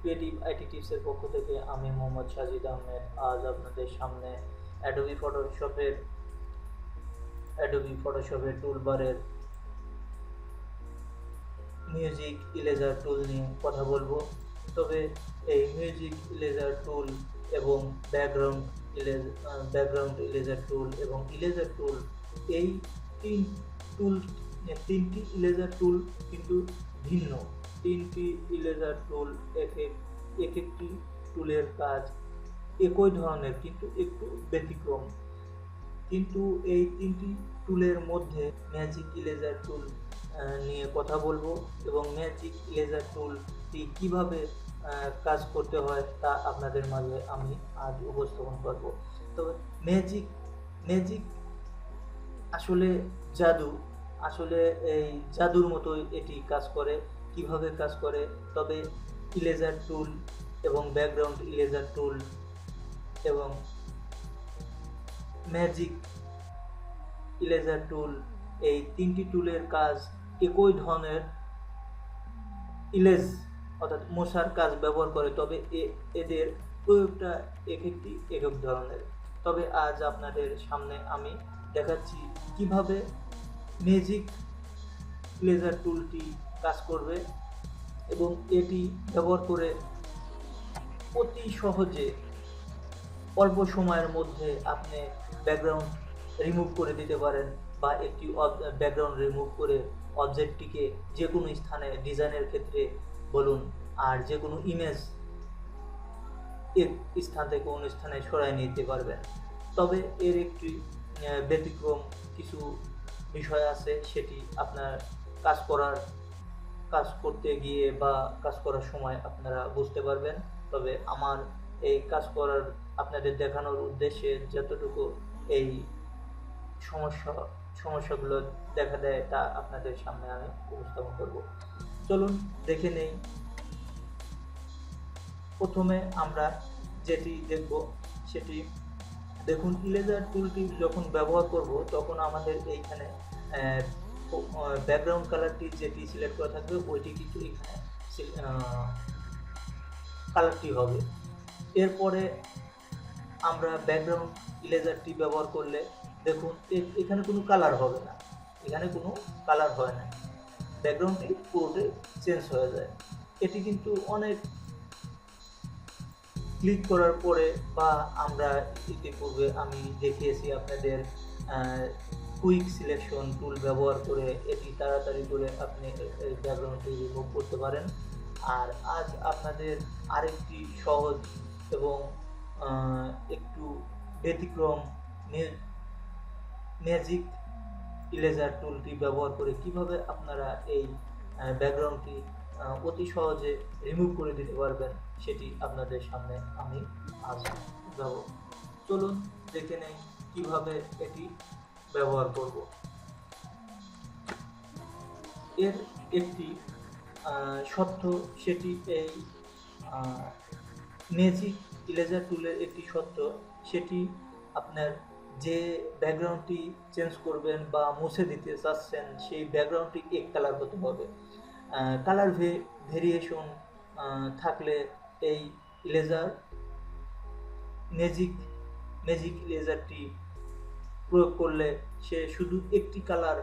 Creative টিপসের পক্ষ থেকে আমি মোহাম্মদ সাজিদ আহমেদ। আজ আপনাদের সামনে অ্যাডোবি ফটোশপের অ্যাডোবি ফটোশপের টুলবারের মিউজিক ইলেজার টুল নিয়ে কথা বলব। তবে এই মিউজিক ইলেজার টুল এবং ব্যাকগ্রাউন্ড ব্যাকগ্রাউন্ড ইলেজার টুল এবং ইলেজার টুল এই তিন টুল তিনটি ইলেজার টুল কিন্তু ভিন্ন। তিনটি ইলেজার টুল এক এক এক একটি টুলের কাজ একই ধরনের কিন্তু একটু ব্যতিক্রম। কিন্তু এই তিনটি টুলের মধ্যে ম্যাজিক ইলেজার টুল নিয়ে কথা বলব এবং ম্যাজিক ইলেজার টুলটি কীভাবে কাজ করতে হয়, তা আপনাদের মাঝে আমি আজ উপস্থাপন করব। তবে ম্যাজিক ম্যাজিক আসলে জাদু, আসলে এই জাদুর মতোই এটি কাজ করে, কীভাবে কাজ করে, তবে ইলেজার টুল এবং ব্যাকগ্রাউন্ড ইলেজার টুল এবং ম্যাজিক ইলেজার টুল, এই তিনটি টুলের কাজ একই ধরনের ইলেজ অর্থাৎ মশার কাজ ব্যবহার করে, তবে এ- এদের প্রয়োগটা এক একটি এক এক ধরনের। তবে আজ আপনাদের সামনে আমি দেখাচ্ছি কীভাবে ম্যাজিক লেজার টুলটি কাজ করবে এবং এটি ব্যবহার করে অতি সহজে অল্প সময়ের মধ্যে আপনি ব্যাকগ্রাউন্ড রিমুভ করে দিতে পারেন বা একটি ব্যাকগ্রাউন্ড রিমুভ করে অবজেক্টটিকে যে কোনো স্থানে ডিজাইনের ক্ষেত্রে বলুন, আর যে কোনো ইমেজ এক স্থান থেকে অন্য স্থানে সরাই নিতে পারবেন। তবে এর একটি ব্যতিক্রম কিছু বিষয় আছে, সেটি আপনার কাজ করার, কাজ করতে গিয়ে বা কাজ করার সময় আপনারা বুঝতে পারবেন। তবে আমার এই কাজ করার আপনাদের দেখানোর উদ্দেশ্যে যতটুকু এই সমস্যা, সমস্যাগুলো দেখা দেয়, তা আপনাদের সামনে আমি উপস্থাপন করব। চলুন দেখে নেই। প্রথমে আমরা যেটি দেখব সেটি, দেখুন ইলেজার টুলটি যখন ব্যবহার করব, তখন আমাদের এইখানে ব্যাকগ্রাউন্ড কালারটি যেটি সিলেক্ট করা থাকবে, ওইটি কিন্তু এখানে কালারটি হবে। এরপরে আমরা ব্যাকগ্রাউন্ড ইলেজারটি ব্যবহার করলে, দেখুন এখানে কোনো কালার হবে না। এখানে কোনো কালার হয় না। ব্যাকগ্রাউন্ডটি পুরোটাই চেঞ্জ হয়ে যায়। এটি কিন্তু অনেক ক্লিক করার পরে বা আমরা ইতিপূর্বে আমি দেখিয়েছি আপনাদের কুইক সিলেকশন টুল ব্যবহার করে এটি তাড়াতাড়ি করে আপনি ব্যাকগ্রাউন্ডটি রিমুভ করতে পারেন। আর আজ আপনাদের আরেকটি সহজ এবং একটু ব্যতিক্রম ম্যাজিক ইলেজার টুলটি ব্যবহার করে কীভাবে আপনারা এই ব্যাকগ্রাউন্ডটি অতি সহজে রিমুভ করে দিতে পারবেন সেটি আপনাদের সামনে আমি আজ যাব চলুন দেখে নেই কীভাবে এটি ব্যবহার করব। এর একটি সত্য সেটি এই ম্যাজিক ইলেজার টুলের একটি সত্য সেটি আপনার যে ব্যাকগ্রাউন্ডটি চেঞ্জ করবেন বা মুছে দিতে চাচ্ছেন, সেই ব্যাকগ্রাউন্ডটি এক কালার হতে হবে। কালার ভেরিয়েশন থাকলে এই লেজার ম্যাজিক ম্যাজিক লেজারটি প্রয়োগ করলে সে শুধু একটি কালার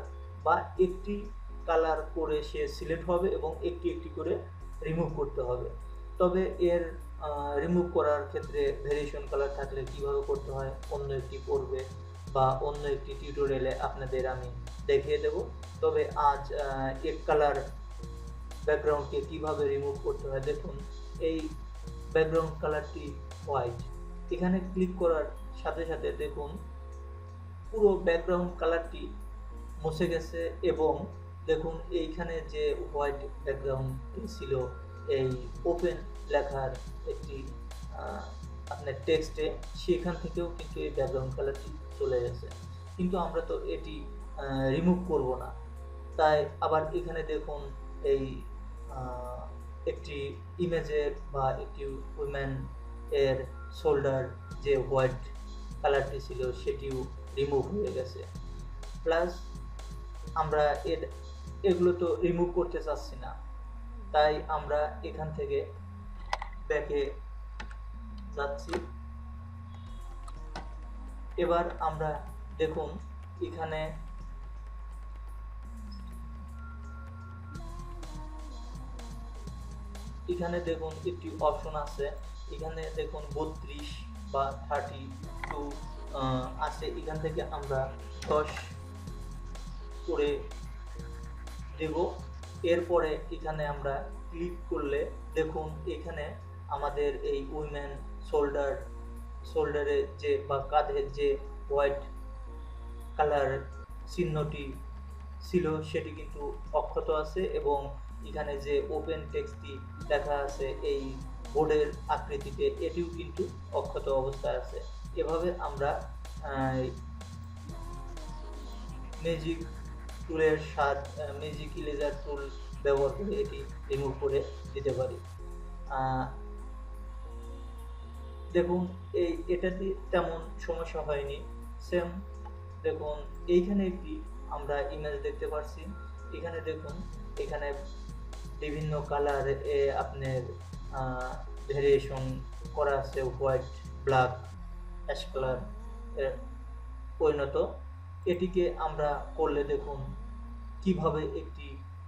বা একটি কালার করে সে সিলেক্ট হবে এবং একটি একটি করে রিমুভ করতে হবে। তবে এর রিমুভ করার ক্ষেত্রে ভেরিয়েশন কালার থাকলে কীভাবে করতে হয়? অন্য একটি পড়বে বা অন্য একটি টিউটোরিয়ালে আপনাদের আমি দেখিয়ে দেব। তবে আজ এক কালার ব্যাকগ্রাউন্ডকে কীভাবে রিমুভ করতে হয় দেখুন, এই ব্যাকগ্রাউন্ড কালারটি হোয়াইট এখানে ক্লিক করার সাথে সাথে দেখুন, পুরো ব্যাকগ্রাউন্ড কালারটি মুছে গেছে এবং দেখুন, এইখানে যে হোয়াইট ব্যাকগ্রাউন্ডটি ছিল, এই ওপেন লেখার একটি আপনার টেক্সটে সেখান থেকেও কিন্তু এই ব্যাকগ্রাউন্ড কালারটি চলে গেছে কিন্তু আমরা তো এটি রিমুভ করব না। তাই আবার এখানে দেখুন এই একটি ইমেজের বা একটি উইমেন এর শোল্ডার যে হোয়াইট কালারটি ছিল সেটিও রিমুভ হয়ে গেছে। প্লাস আমরা এর, এগুলো তো রিমুভ করতে চাচ্ছি না। তাই আমরা এখান থেকে ব্যাকে যাচ্ছি। এবার আমরা দেখুন এখানে এখানে দেখুন একটি অপশন আছে। এখানে দেখুন বত্রিশ বা থার্টি টু আছে। এখান থেকে আমরা দশ করে দেব। এরপরে এখানে আমরা ক্লিক করলে দেখুন এখানে আমাদের এই উইমেন শোল্ডার শোল্ডারে যে বা কাঁধের যে হোয়াইট কালার চিহ্নটি ছিল, সেটি কিন্তু অক্ষত আছে এবং এখানে যে ওপেন টেক্সটটি লেখা আছে এই বোর্ডের আকৃতিতে, এটিও কিন্তু অক্ষত অবস্থায় আছে। এভাবে আমরা ম্যাজিক টুলের স্বাদ ম্যাজিক ইলেজার টুল ব্যবহার করে এটি রিমুভ করে দিতে পারি। দেখুন, এই এটাতে তেমন সমস্যা হয়নি। সেম দেখুন, এইখানে একটি আমরা ইমেজ দেখতে পাচ্ছি এখানে দেখুন, এখানে বিভিন্ন কালার এ আপনার ভেরিয়েশন করা আছে হোয়াইট ব্ল্যাক অ্যাশ কালার পরিণত। এটিকে আমরা করলে দেখুন, কীভাবে একটি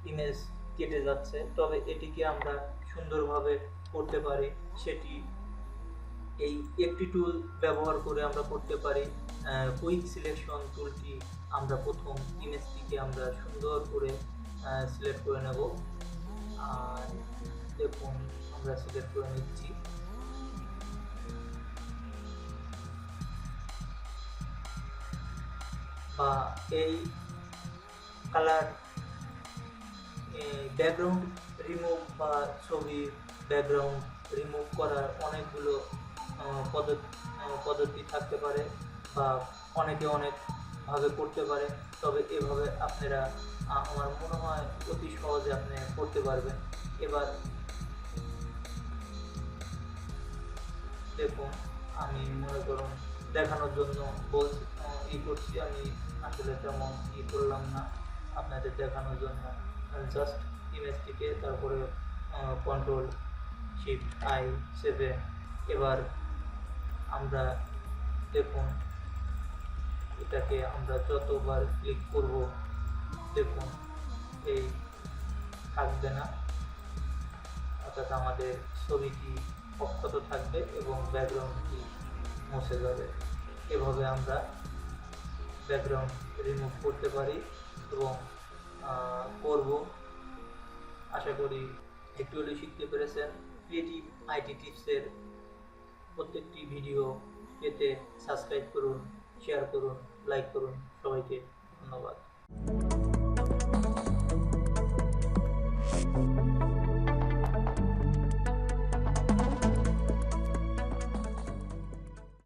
ইমেজ কেটে যাচ্ছে। তবে এটিকে আমরা সুন্দরভাবে করতে পারি, সেটি এই একটি টুল ব্যবহার করে আমরা করতে পারি কুইক সিলেকশন টুলটি আমরা প্রথম ইমেজটিকে আমরা সুন্দর করে সিলেক্ট করে নেব। আর দেখুন, আমরা সিলেক্ট করে নিচ্ছি। বা এই কালার ব্যাকগ্রাউন্ড রিমুভ বা ছবির ব্যাকগ্রাউন্ড রিমুভ করার অনেকগুলো পদ্ধতি পদ্ধতি থাকতে পারে বা অনেকে অনেকভাবে করতে পারে তবে এভাবে আপনারা আমার মনে হয় অতি সহজে আপনি করতে পারবেন। এবার দেখুন আমি মনে করুন দেখানোর জন্য বল আহ, ই করছি আমি আসলে তেমন ই করলাম না। আপনাদের দেখানোর জন্য জাস্ট ইমেজটিকে তারপরে কন্ট্রোল শিফট আই সেভেন এবার আমরা দেখুন, এটাকে আমরা যতবার ক্লিক করব, দেখুন, এই থাকবে না। অর্থাৎ আমাদের ছবিটি অক্ষত থাকবে এবং ব্যাকগ্রাউন্ডটি মুছে যাবে। এভাবে আমরা ব্যাকগ্রাউন্ড রিমুভ করতে পারি এবং করব। আশা করি একটু হলেও শিখতে পেরেছেন। ক্রিয়েটিভ আইটি টিপসের প্রত্যেকটি ভিডিও পেতে সাবস্ক্রাইব করুন শেয়ার করুন লাইক করুন। সবাইকে ধন্যবাদ।